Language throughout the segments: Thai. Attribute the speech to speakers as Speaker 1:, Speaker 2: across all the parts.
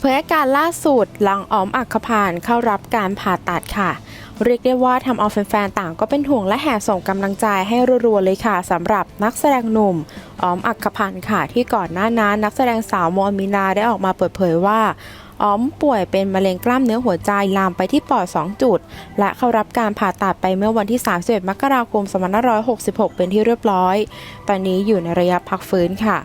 Speaker 1: เผยอาการล่าสุดหลังอ๋อมอักขพานเข้ารับการผ่าตัดค่ะ เรียกได้ว่าทำเอาแฟนๆต่างก็เป็นห่วงและแห่ส่งกำลังใจให้รัวๆเลยค่ะสำหรับนักแสดงหนุ่มอ๋อมอักขพันธ์ค่ะ ที่ก่อนหน้านั้นนักแสดงสาวมอมินาได้ออกมาเปิดเผยว่าอ๋อมป่วยเป็นมะเร็งกล้ามเนื้อหัวใจลามไปที่ปอด 2 จุด และเข้ารับการผ่าตัดไปเมื่อวันที่ 31 มกราคม 2566 เป็นที่เรียบร้อย ตอนนี้อยู่ในระยะพักฟื้นค่ะ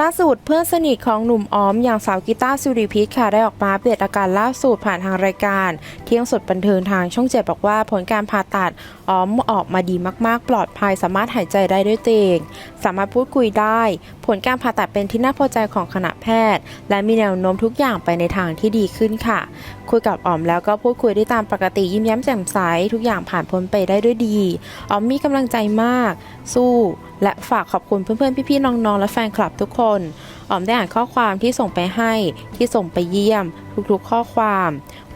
Speaker 1: ล่าสุดเพื่อนสนิทของหนุ่มออมอย่างสาวกีตาร์ซิริพิษค่ะได้ออกมาอัปเดอาการล่าสุดผ่านทางรายการ เที่ยงสดบันเทิงทางช่องเจ็ดบอกว่าผลการผ่าตัดออมออกมาดีมากๆ ปลอดภัยสามารถหายใจได้ด้วยตัวเองสามารถพูดคุยได้ ผลการผ่าตัดเป็นที่น่าพอใจของคณะแพทย์ และมีแนวโน้มทุกอย่างไปในทางที่ดีขึ้นค่ะ คุยกับออมแล้วก็พูดคุยได้ตามปกติยิ้มแย้มแจ่มใสทุกอย่างผ่านพ้นไปได้ด้วยดีออมมีกำลังใจมาก สู้ และฝากขอบคุณเพื่อนๆ พี่ๆ น้องๆ และแฟนคลับทุกคน ออมได้อ่านข้อความที่ส่งไปให้ ที่ส่งไปเยี่ยม ทุกๆ ข้อความ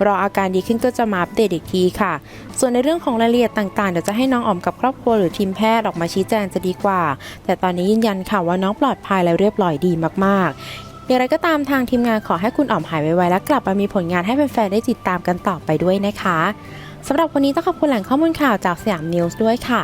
Speaker 1: รออาการดีขึ้นก็จะมาอัปเดตอีกทีค่ะ ส่วนในเรื่องของรายละเอียดต่างๆ เดี๋ยวจะให้น้องออมกับครอบครัวหรือทีมแพทย์ออกมาชี้แจงจะดีกว่า แต่ตอนนี้ยืนยันค่ะว่าน้องปลอดภัยและเรียบร้อยดีมากๆ อย่างไรก็ตามทางทีมงานขอให้คุณอ๋อมหายไวๆและกลับมามีผลงานให้แฟนๆ ได้ติดตามกันต่อไปด้วยนะคะสำหรับวันนี้ต้องขอบคุณแหล่งข้อมูลข่าวจากสยามนิวส์ด้วยค่ะ